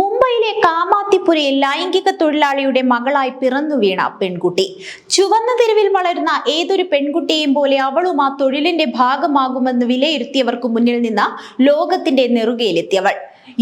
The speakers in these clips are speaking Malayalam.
മുംബൈയിലെ കാമാത്തിപ്പുരയിൽ ലൈംഗിക തൊഴിലാളിയുടെ മകളായി പിറന്നു വീണ പെൺകുട്ടി. ചുവന്ന തെരുവിൽ വളരുന്ന ഏതൊരു പെൺകുട്ടിയെയും പോലെ അവളും ആ തൊഴിലിന്റെ ഭാഗമാകുമെന്ന് വിലയിരുത്തിയവർക്ക് മുന്നിൽ നിന്ന് ലോകത്തിന്റെ നെറുകയിലെത്തിയവൾ.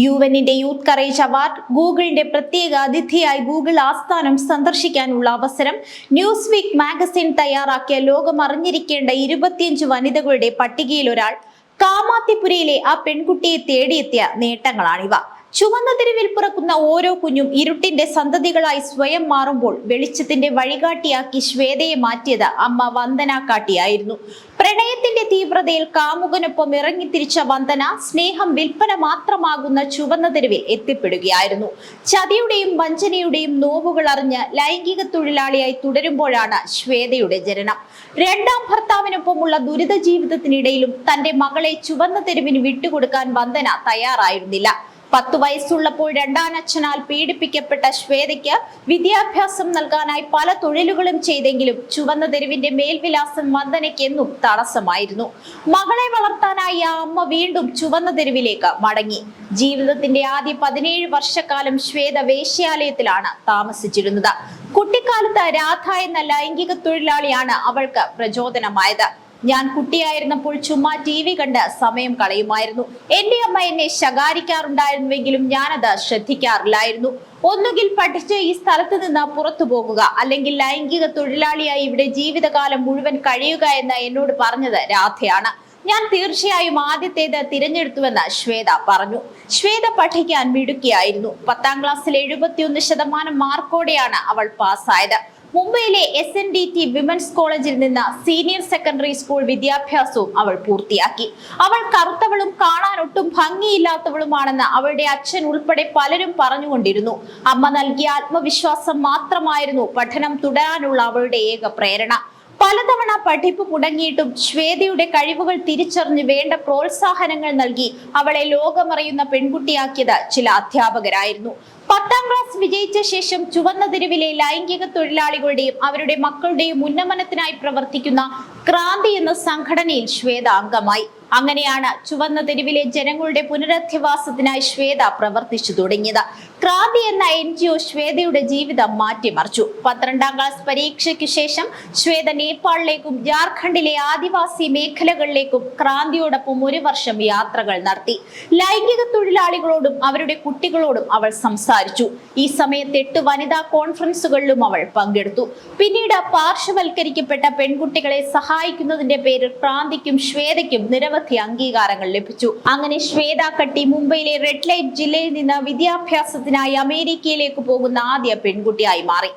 യുവനിന്റെ യൂത്ത് കറേജ് അവാർഡ് ഗൂഗിളിന്റെ പ്രത്യേക അതിഥിയായി ഗൂഗിൾ ആസ്ഥാനം സന്ദർശിക്കാനുള്ള അവസരം ന്യൂസ് വീക്ക് മാഗസിൻ തയ്യാറാക്കിയ ലോകം അറിഞ്ഞിരിക്കേണ്ട ഇരുപത്തിയഞ്ച് വനിതകളുടെ പട്ടികയിൽ ഒരാൾ. കാമാത്തിപ്പുരയിലെ ആ പെൺകുട്ടിയെ തേടിയെത്തിയ നേട്ടങ്ങളാണിവ. ചുവന്ന തെരുവിൽ പിറക്കുന്ന ഓരോ കുഞ്ഞും ഇരുട്ടിന്റെ സന്തതികളായി സ്വയം മാറുമ്പോൾ വെളിച്ചത്തിന്റെ വഴികാട്ടിയാക്കി ശ്വേതയെ മാറ്റിയത് അമ്മ വന്ദന കാട്ടിയായിരുന്നു പ്രണയത്തിന്റെ തീവ്രതയിൽ കാമുകനൊപ്പം ഇറങ്ങിത്തിരിച്ച വന്ദന സ്നേഹം വിൽപ്പന മാത്രമാകുന്ന ചുവന്ന തെരുവിൽ എത്തിപ്പെടുകയായിരുന്നു. ചതിയുടെയും വഞ്ചനയുടെയും നോവുകൾ അറിഞ്ഞ് ലൈംഗിക തൊഴിലാളിയായി തുടരുമ്പോഴാണ് ശ്വേതയുടെ ജനനം. രണ്ടാം ഭർത്താവിനൊപ്പമുള്ള ദുരിത ജീവിതത്തിനിടയിലും തന്റെ മകളെ ചുവന്ന തെരുവിന് വിട്ടുകൊടുക്കാൻ വന്ദന തയ്യാറായിരുന്നില്ല. പത്തു വയസ്സുള്ളപ്പോൾ രണ്ടാനച്ഛനാൽ പീഡിപ്പിക്കപ്പെട്ട ശ്വേതയ്ക്ക് വിദ്യാഭ്യാസം നൽകാനായി പല തൊഴിലുകളും ചെയ്തെങ്കിലും ചുവന്ന തെരുവിന്റെ മേൽവിലാസം വന്ദനയ്ക്കെന്നും തടസ്സമായിരുന്നു. മകളെ വളർത്താനായി ആ അമ്മ വീണ്ടും ചുവന്ന തെരുവിലേക്ക് മടങ്ങി. ജീവിതത്തിന്റെ ആദ്യ പതിനേഴ് വർഷക്കാലം ശ്വേത വേശ്യാലയത്തിലാണ് താമസിച്ചിരുന്നത്. കുട്ടിക്കാലത്ത് രാധ എന്ന ലൈംഗിക തൊഴിലാളിയാണ് അവൾക്ക് പ്രചോദനമായത്. ഞാൻ കുട്ടിയായിരുന്നപ്പോൾ ചുമ്മാ ടി വി കണ്ട് സമയം കളയുമായിരുന്നു. എന്റെ അമ്മ എന്നെ ശകാരിക്കാറുണ്ടായിരുന്നുവെങ്കിലും ഞാനത് ശ്രദ്ധിക്കാറില്ലായിരുന്നു. ഒന്നുകിൽ പഠിച്ച് ഈ സ്ഥലത്ത് നിന്ന് പുറത്തു പോകുക അല്ലെങ്കിൽ ലൈംഗിക തൊഴിലാളിയായി ഇവിടെ ജീവിതകാലം മുഴുവൻ കഴിയുക എന്ന് എന്നോട് പറഞ്ഞത് രാധയാണ്. ഞാൻ തീർച്ചയായും ആദ്യത്തേത് തിരഞ്ഞെടുത്തുവെന്ന് ശ്വേത പറഞ്ഞു. ശ്വേത പഠിക്കാൻ മിടുക്കിയായിരുന്നു. പത്താം ക്ലാസ്സിൽ എഴുപത്തിയൊന്ന് ശതമാനം മാർക്കോടെയാണ് അവൾ പാസ്സായത്. മുംബൈയിലെ S N D T women's കോളേജിൽ നിന്ന് സീനിയർ സെക്കൻഡറി സ്കൂൾ വിദ്യാഭ്യാസവും അവൾ പൂർത്തിയാക്കി. അവൾ കറുത്തവളും കാണാൻ ഒട്ടും ഭംഗിയില്ലാത്തവളുമാണെന്ന് അവളുടെ അച്ഛൻ ഉൾപ്പെടെ പലരും പറഞ്ഞുകൊണ്ടിരുന്നു. അമ്മ നൽകിയ ആത്മവിശ്വാസം മാത്രമായിരുന്നു പഠനം തുടരാനുള്ള അവളുടെ ഏക പ്രേരണ. പലതവണ പഠിപ്പ് മുടങ്ങിയിട്ടും ശ്വേതയുടെ കഴിവുകൾ തിരിച്ചറിഞ്ഞ് വേണ്ട പ്രോത്സാഹനങ്ങൾ നൽകി അവളെ ലോകമറിയുന്ന പെൺകുട്ടിയാക്കിയത് ചില അധ്യാപകരായിരുന്നു. പത്താം ക്ലാസ് വിജയിച്ച ശേഷം ചുവന്ന തെരുവിലെ ലൈംഗിക തൊഴിലാളികളുടെയും അവരുടെ മക്കളുടെയും ഉന്നമനത്തിനായി പ്രവർത്തിക്കുന്ന ക്രാന്തി എന്ന സംഘടനയിൽ ശ്വേത അംഗമായി അങ്ങനെയാണ് ചുവന്ന തെരുവിലെ ജനങ്ങളുടെ പുനരധിവാസത്തിനായി ശ്വേത പ്രവർത്തിച്ചു തുടങ്ങിയത്. ക്രാന്തി എന്ന എൻ ജി ഒ ശ്വേതയുടെ ജീവിതം മാറ്റിമറിച്ചു. പന്ത്രണ്ടാം ക്ലാസ് പരീക്ഷയ്ക്ക് ശേഷം ശ്വേത നേപ്പാളിലേക്കും ജാർഖണ്ഡിലെ ആദിവാസി മേഖലകളിലേക്കും ക്രാന്തിയോടൊപ്പം ഒരു വർഷം യാത്രകൾ നടത്തി. ലൈംഗിക തൊഴിലാളികളോടും അവരുടെ കുട്ടികളോടും അവൾ സംസാരിച്ചു. ഈ സമയത്ത് എട്ട് വനിതാ കോൺഫറൻസുകളിലും അവൾ പങ്കെടുത്തു. പിന്നീട് പാർശ്വവൽക്കരിക്കപ്പെട്ട പെൺകുട്ടികളെ സഹായിക്കുന്നതിന്റെ പേരിൽ ക്രാന്തിക്കും ശ്വേതയ്ക്കും നിരവധി അംഗീകാരങ്ങൾ ലഭിച്ചു. അങ്ങനെ ശ്വേത കട്ടി മുംബൈയിലെ റെഡ് ലൈറ്റ് ജില്ലയിൽ നിന്ന് വിദ്യാഭ്യാസത്തിനായി അമേരിക്കയിലേക്ക് പോകുന്ന ആദ്യ പെൺകുട്ടിയായി മാറി.